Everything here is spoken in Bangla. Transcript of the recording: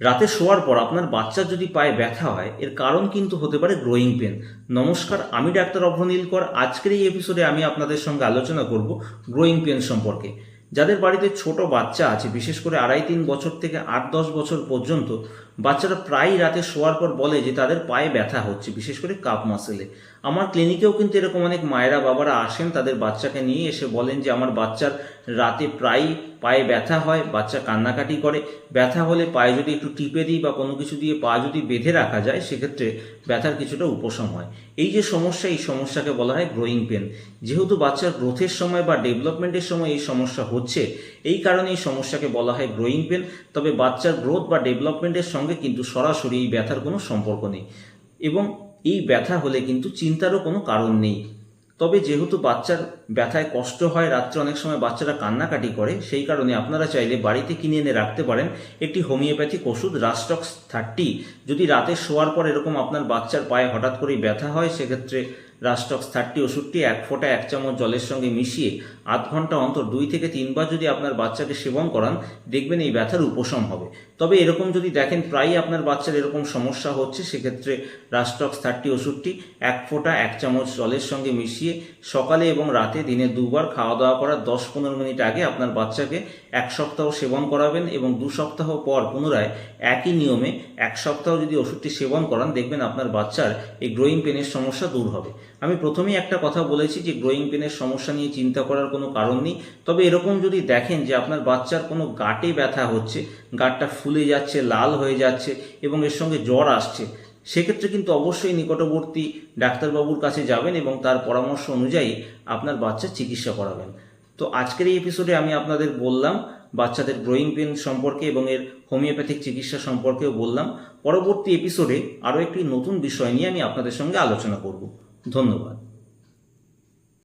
রাতে শোয়ার পর আপনার বাচ্চার যদি পায়ে ব্যথা হয়, এর কারণ কিন্তু হতে পারে গ্রোয়িং পেন নমস্কার, আমি ডাক্তার অভ্রনীলকর আজকের এই এপিসোডে আমি আপনাদের সঙ্গে আলোচনা করব গ্রোয়িং পেন সম্পর্কে। যাদের বাড়িতে ছোট বাচ্চা আছে, বিশেষ করে আড়াই তিন বছর থেকে আট দশ বছর পর্যন্ত, বাচ্চারা প্রায়ই রাতে শোয়ার পর বলে যে তাদের পায়ে ব্যথা হচ্ছে, বিশেষ করে কাপ মাসেলে আমার ক্লিনিকেও কিন্তু এরকম অনেক মায়েরা বাবারা আসেন, তাদের বাচ্চাকে নিয়ে এসে বলেন যে, আমার বাচ্চার রাতে প্রায়ই পায়ে ব্যথা হয়, বাচ্চা কান্নাকাটি করে। ব্যথা হলে পায়ে যদি একটু টিপে দিই বা কোনো কিছু দিয়ে পা যদি বেঁধে রাখা যায়, সেক্ষেত্রে ব্যথার কিছুটা উপশম হয়। এই যে সমস্যা, এই সমস্যাকে বলা হয় গ্রোয়িং পেন যেহেতু বাচ্চার গ্রোথের সময় বা ডেভেলপমেন্টের সময় এই সমস্যা হচ্ছে, এই কারণে এই সমস্যাকে বলা হয় গ্রোয়িং পেন তবে বাচ্চার গ্রোথ বা ডেভেলপমেন্টের সঙ্গে কিন্তু সরাসরি এই ব্যথার কোনো সম্পর্ক নেই। এবং এই ব্যথা হলে কিন্তু চিন্তারও কোনো কারণ নেই। তবে যেহেতু বাচ্চার ব্যথায় কষ্ট হয়, রাত্রে অনেক সময় বাচ্চারা কান্নাকাটি করে, সেই কারণে আপনারা চাইলে বাড়িতে কিনে এনে রাখতে পারেন। একটি হোমিওপ্যাথিক ওষুধ রাস্টক্স থার্টি যদি রাতে শোয়ার পর এরকম আপনার বাচ্চার পায়ে হঠাৎ করেই ব্যথা হয়, সেক্ষেত্রে রাস্টক্স থার্টি ওষুধটি এক ফোঁটা এক চামচ জলের সঙ্গে মিশিয়ে আধ ঘণ্টা অন্তর দুই থেকে তিনবার যদি আপনার বাচ্চাকে সেবন করান, দেখবেন এই ব্যথার উপশম হবে। তবে এরকম যদি দেখেন প্রায়ই আপনার বাচ্চার এরকম সমস্যা হচ্ছে, সেক্ষেত্রে রাস্টক্স থার্টি ওষুধটি এক ফোঁটা এক চামচ জলের সঙ্গে মিশিয়ে সকালে এবং রাতে দিনে দুবার খাওয়া দাওয়া করার দশ পনেরো মিনিট আগে আপনার বাচ্চাকে এক সপ্তাহ সেবন করাবেন এবং দু সপ্তাহ পর পুনরায় একই নিয়মে এক সপ্তাহ যদি ওষুধটি সেবন করান, দেখবেন আপনার বাচ্চার এই গ্রোয়িং পেনের সমস্যা দূর হবে। আমি প্রথমেই একটা কথা বলেছি যে গ্রোয়িং পেনের সমস্যা নিয়ে চিন্তা করার কোনো কারণ নেই। তবে এরকম যদি দেখেন যে আপনার বাচ্চার কোনো গাটে ব্যথা হচ্ছে, গাটটা ফুলে যাচ্ছে, লাল হয়ে যাচ্ছে এবং এর সঙ্গে জ্বর আসছে, সেক্ষেত্রে কিন্তু অবশ্যই নিকটবর্তী ডাক্তারবাবুর কাছে যাবেন এবং তার পরামর্শ অনুযায়ী আপনার বাচ্চার চিকিৎসা করাবেন। তো আজকের এই এপিসোডে আমি আপনাদের বললাম, বাচ্চাদের গ্রোয়িং পেন সম্পর্কে এবং এর হোমিওপ্যাথিক চিকিৎসা সম্পর্কেও বললাম। পরবর্তী এপিসোডে আরও একটি নতুন বিষয় নিয়ে আমি আপনাদের সঙ্গে আলোচনা করব। ধন্যবাদ।